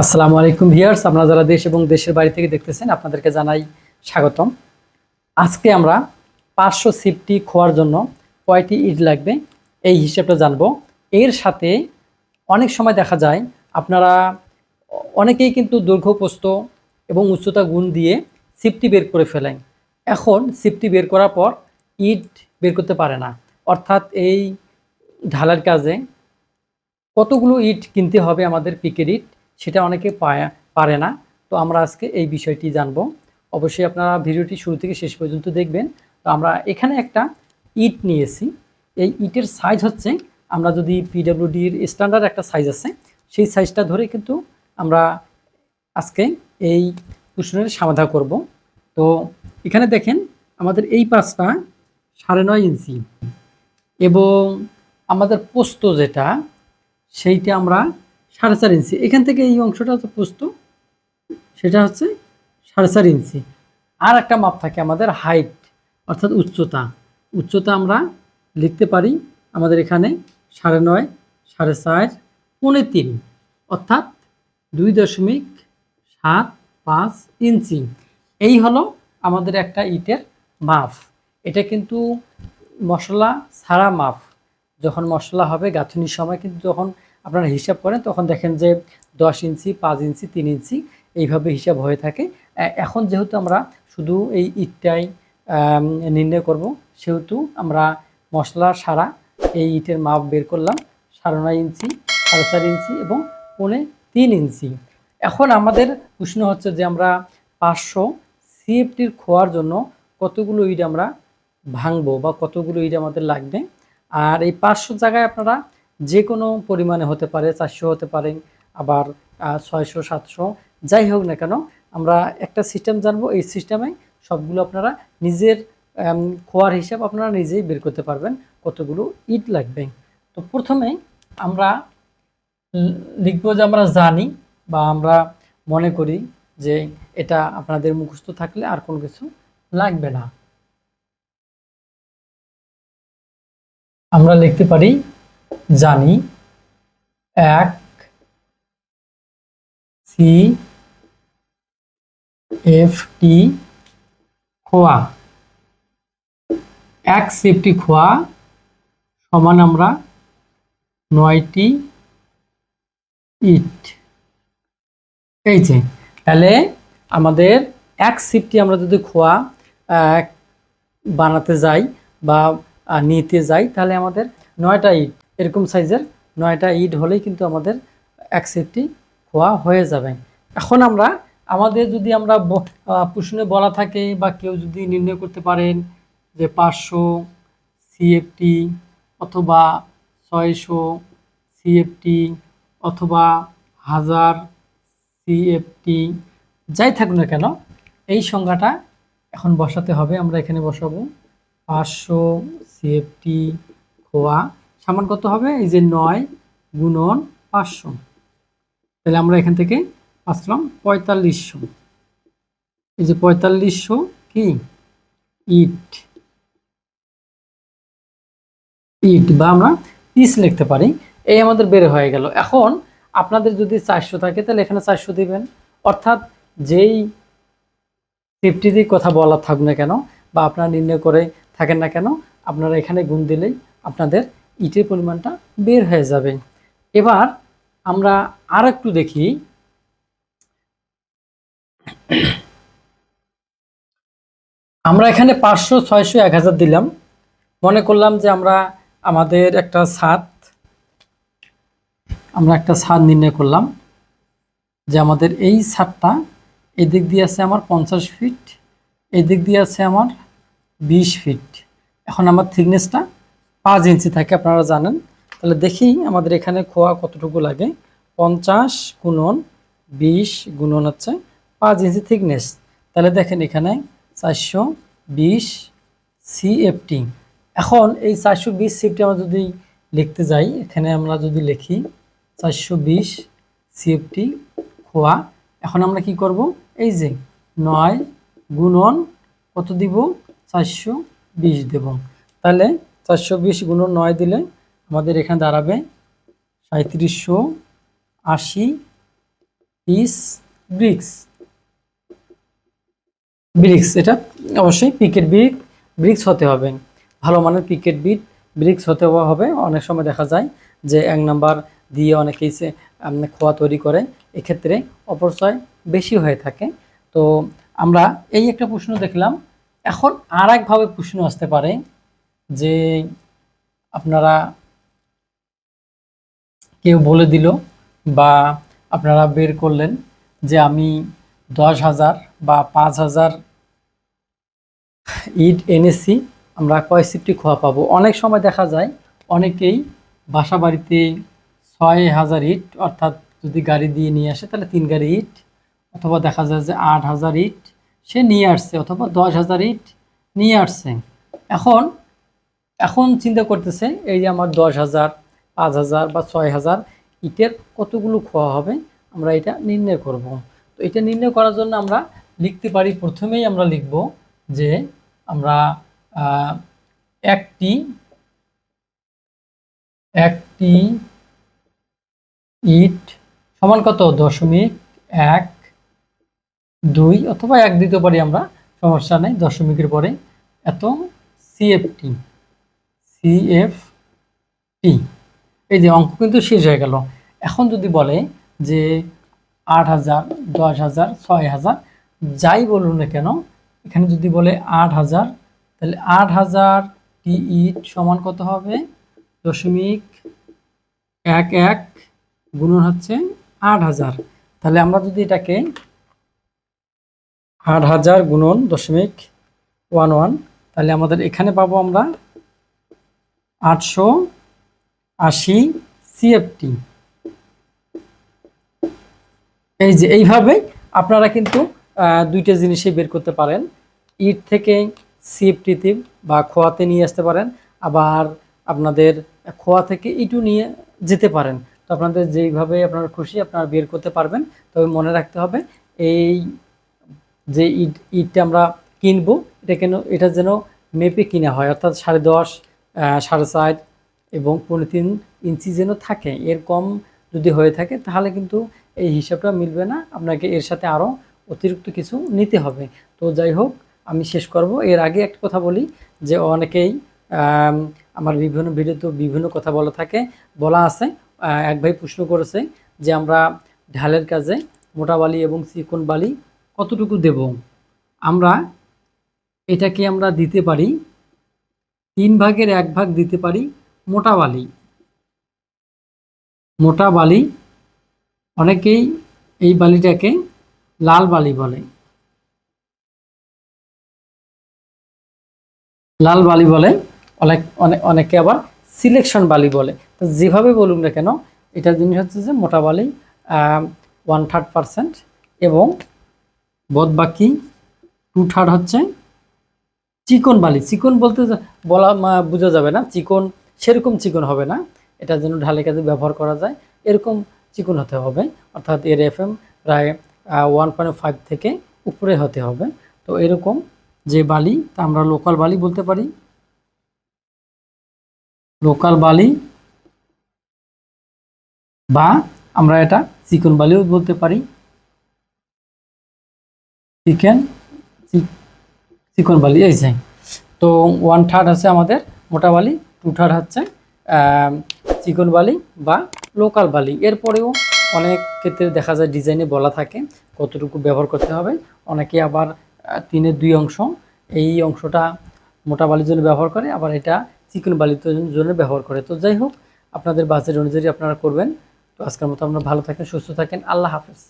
আসসালামু আলাইকুম ভিয়ার্স আপনারা যারা দেশ এবং দেশের বাড়ি থেকে দেখতেছেন, আপনাদেরকে জানাই স্বাগতম। আজকে আমরা পাঁচশো সিফটি খোয়ার জন্য কয়টি ইট লাগবে এই হিসেবটা জানব। এর সাথে অনেক সময় দেখা যায়, আপনারা অনেকেই কিন্তু দৈর্ঘ্য প্রস্থ এবং উচ্চতা গুণ দিয়ে সিফটি বের করে ফেলেন। এখন সিফটি বের করার পর ইট বের করতে পারে না। অর্থাৎ এই ঢালার কাজে কতগুলো ইট কিনতে হবে আমাদের পিকের ইট? সেটা অনেকে পায়, পারে না। তো আমরা আজকে এই বিষয়টি জানব। অবশ্যই আপনারা ভিডিওটি শুরু থেকে শেষ পর্যন্ত দেখবেন। তো আমরা এখানে একটা ইট নিয়েছি। এই ইটের সাইজ হচ্ছে, আমরা যদি পিডাব্লিউডির স্ট্যান্ডার্ড একটা সাইজ আছে, সেই সাইজটা ধরে কিন্তু আমরা আজকে এই প্রশ্নের সমাধান করব। তো এখানে দেখেন, আমাদের এই পাঁচটা সাড়ে নয় ইঞ্চি এবং আমাদের পোস্ত যেটা, সেইটা আমরা সাড়ে চার ইঞ্চি। এখান থেকে এই অংশটা হচ্ছে পোস্ত সেটা হচ্ছে সাড়ে চার ইঞ্চি। আর একটা মাপ থাকে আমাদের হাইট, অর্থাৎ উচ্চতা। উচ্চতা আমরা লিখতে পারি আমাদের এখানে সাড়ে নয়, সাড়ে চার, পৌনে তিন, অর্থাৎ দুই দশমিক সাত পাঁচ ইঞ্চি। এই হলো আমাদের একটা ইটের মাপ। এটা কিন্তু মশলা ছাড়া মাপ। যখন মশলা হবে গাঁথনির সময় কিন্তু যখন আপনারা হিসাব করেন, তখন দেখেন যে দশ ইঞ্চি, পাঁচ ইঞ্চি, তিন ইঞ্চি এইভাবে হিসাব হয়ে থাকে। এখন যেহেতু আমরা শুধু এই ইটটাই নির্ণয় করব, সেহেতু আমরা মশলা সারা এই ইটের মাপ বের করলাম, সাড়ে নয় ইঞ্চি, সাড়ে চার ইঞ্চি এবং পৌনে তিন ইঞ্চি। এখন আমাদের প্রশ্ন হচ্ছে যে আমরা পাঁচশো সিএফটির খোয়ার জন্য কতগুলো ইট আমরা ভাঙবো বা কতগুলো ইট আমাদের লাগবে? আর এই পাঁচশো জায়গায় আপনারা যে কোনো পরিমাণে হতে পারে, চারশো হতে পারে, আবার ছয়শো, সাতশো, যাই হোক না কেন, আমরা একটা সিস্টেম জানব। এই সিস্টেমে সবগুলো আপনারা নিজের খোয়ার হিসাব আপনারা নিজেই বের করতে পারবেন কতগুলো ইট লাগবে। তো প্রথমে আমরা লিখব যে আমরা জানি বা আমরা মনে করি যে এটা আপনাদের মুখস্থ থাকলে আর কোনো কিছু লাগবে না। আমরা লিখতে পারি জানি। এক, সি, এফ, টি, খোয়া। এক সেফটি খোয়া সমান আমরা নয়টি ইট। এই যে, তাহলে আমাদের এক সিফটি আমরা যদি খোয়া বানাতে যাই বা নিতে যাই, তাহলে আমাদের নয়টা ইট। এরকম সাইজের নয়টা ইট হলেই কিন্তু আমাদের এক সেফটি খোয়া হয়ে যাবে। এখন আমরা, আমাদের যদি আমরা প্রশ্নে বলা থাকে বা কেউ যদি নির্ণয় করতে পারেন যে পাঁচশো সিএফটি অথবা ছয়শো সিএফটি অথবা হাজার সিএফটি যাই থাকুক না কেন, এই সংখ্যাটা এখন বসাতে হবে। আমরা এখানে বসাবো, পাঁচশো সিএফটি খোয়া সমান কত হবে? এই যে নয় গুণন পাঁচশো। তাহলে আমরা এখান থেকে আসলাম পঁয়তাল্লিশশো। এই যে পঁয়তাল্লিশশো কি? ইট। ইট বা আমরা পিস লিখতে পারি। এই আমাদের বের হয়ে গেল। এখন আপনাদের যদি চারশো থাকে, তাহলে এখানে চারশো দিবেন। অর্থাৎ যেই ফিফটি দিয়ে কথা বলা থাকুক না কেন বা আপনারা নির্ণয় করে থাকেন না কেন, আপনারা এখানে গুণ দিলেই আপনাদের ইটের পরিমাণটা বের হয়ে যাবে। এবার আমরা আর একটু দেখি। আমরা এখানে পাঁচশো, ছয়শো, এক হাজার দিলাম। মনে করলাম যে আমরা আমাদের একটা ছাদ, আমরা একটা ছাদ নির্ণয় করলাম যে আমাদের এই ছাদটা এদিক দিয়ে আছে আমার পঞ্চাশ ফিট, এদিক দিয়ে আছে আমার বিশ ফিট। এখন আমার থিকনেসটা পাঁচ ইঞ্চি থাকে, আপনারা জানেন। তাহলে দেখি আমাদের এখানে খোয়া কতটুকু লাগে। পঞ্চাশ গুণন বিশ গুণন হচ্ছে পাঁচ ইঞ্চি থিকনেস তাহলে দেখেন এখানে চারশো বিশ সিএফটি এখন এই চারশো বিশ সিএফটি আমরা যদি লিখতে যাই, এখানে আমরা যদি লিখি চারশো বিশ সিএফটি খোয়া, এখন আমরা কি করব? এই যে নয় গুণন কত দিব? চারশো বিশ দেব। তাহলে চারশো বিশ গুণন নয় দিলে আমাদের এখানে দাঁড়াবে সাঁত্রিশশো আশি পিস ব্রিক্স। ব্রিক্স, এটা অবশ্যই পিকেট ব্রিক, ব্রিক্স হতে হবে। ভালো মানের পিকেট বিট ব্রিক্স হতে হবে। অনেক সময় দেখা যায় যে এক নাম্বার দিয়ে অনেকেই সে খোয়া তৈরি করে। এক্ষেত্রে অপচয় বেশি হয়ে থাকে। তো আমরা এই একটা প্রশ্ন দেখলাম। এখন আর একভাবে প্রশ্ন আসতে পারে। যে আপনারা কেউ বলে দিল বা আপনারা বের করলেন যে আমি দশ হাজার বা পাঁচ হাজার ইট এনেছি, আমরা কয় সিফটি খোয়া পাবো? অনেক সময় দেখা যায় অনেকেই বাসা বাড়িতে ছয় হাজার ইট, অর্থাৎ যদি গাড়ি দিয়ে নিয়ে আসে তাহলে তিন গাড়ি ইট, অথবা দেখা যায় যে আট হাজার ইট সে নিয়ে আসছে, অথবা দশ হাজার ইট নিয়ে আসছে। এখন এখন চিন্তা করতেছে এই যে আমার দশ হাজার, পাঁচ হাজার বা ছয় হাজার, ইটের কতগুলো খোয়া হবে, আমরা এটা নির্ণয় করব। তো এটা নির্ণয় করার জন্য আমরা লিখতে পারি, প্রথমেই আমরা লিখব যে আমরা একটি একটি ইট সমান কত? দশমিক এক, দুই অথবা এক দিতে পারি আমরা, সমস্যা নেই, দশমিকের পরে। এত সিএফটি সিএফটি এই যে অঙ্ক কিন্তু শেষ হয়ে গেল। এখন যদি বলে যে আট হাজার, দশ হাজার, ছয় হাজার, যাই বলুন না কেন, এখানে যদি বলে আট হাজার, তাহলে আট হাজার টি ইট সমান কত হবে? দশমিক এক এক গুণন হচ্ছে আট হাজার। তাহলে আমরা যদি এটাকে আট হাজার গুণন দশমিক ওয়ান ওয়ান, তাহলে আমাদের এখানে পাবো আমরা আটশো আশি সিএফটি এই যে এইভাবে আপনারা কিন্তু দুইটা জিনিসই বের করতে পারেন। ইট থেকে সিএফটিতে বা খোয়াতে নিয়ে আসতে পারেন। আবার আপনাদের খোয়া থেকে ইটু নিয়ে যেতে পারেন। তো আপনাদের যেইভাবে আপনারা খুশি আপনারা বের করতে পারবেন। তবে মনে রাখতে হবে, এই যে ইট, ইটটা আমরা কিনবো, এটা কেন, এটা যেন মেপে কিনা হয়, অর্থাৎ সাড়ে দশ সাড়ে চার এবং পনেরো তিন ইঞ্চি যেন থাকে, এর কম যদি হয়ে থাকে তাহলে কিন্তু এই হিসাবটা মিলবে না। আপনাকে এর সাথে আরও অতিরিক্ত কিছু নিতে হবে। তো যাই হোক, আমি শেষ করব। এর আগে একটা কথা বলি যে অনেকেই আমার বিভিন্ন ভিডিওতে বিভিন্ন কথা বলা থাকে। বলা আছে এক ভাই প্রশ্ন করেছে যে আমরা ঢালের কাজে মোটা বালি এবং চিকন বালি কতটুকু দেব? আমরা এটাকে আমরা দিতে পারি তিন ভাগের এক ভাগ দিতে পারি মোটা বালি। মোটা বালি অনেকেই এই বালিটাকে লাল বালি বলে। লাল বালি বলে, অনেক অনেক অনেকে আবার সিলেকশন বালি বলে। তো যেভাবে বলুন না কেন, এটা জিনিস হচ্ছে যে মোটা বালি ওয়ান থার্ড পারসেন্ট এবং বোধ বাকি টু থার্ড হচ্ছে চিকন বালি, চিকন বলতে বলা বোঝা যাবে না। চিকন, সেরকম চিকন হবে না। এটা যেন ঢালে কাজে ব্যবহার করা যায়। এরকম চিকন হতে হবে। অর্থাৎ এর এফ এম প্রায় ওয়ান পয়েন্ট ফাইভ থেকে উপরে হতে হবে। তো এরকম যে বালি, তা আমরা লোকাল বালি বলতে পারি। লোকাল বালি বা আমরা এটা চিকন বালিও বলতে পারি। চিকেন চিকন বালি এই যে। তো ওয়ান থার্ড হচ্ছে আমাদের মোটা বালি টু থার্ড হচ্ছে চিকন বালি বা লোকাল বালি। এরপরেও অনেক ক্ষেত্রে দেখা যায় ডিজাইনে বলা থাকে কতটুকু ব্যবহার করতে হবে। অনেকে আবার তিনের দুই অংশ, এই অংশটা মোটা বালির জন্য ব্যবহার করে, আবার এটা চিকন বালির জন্য ব্যবহার করে। তো যাই হোক, আপনাদের বাজেট অনুযায়ী আপনারা করবেন। তো আজকের মতো আপনারা ভালো থাকেন, সুস্থ থাকেন। আল্লাহ হাফেজ।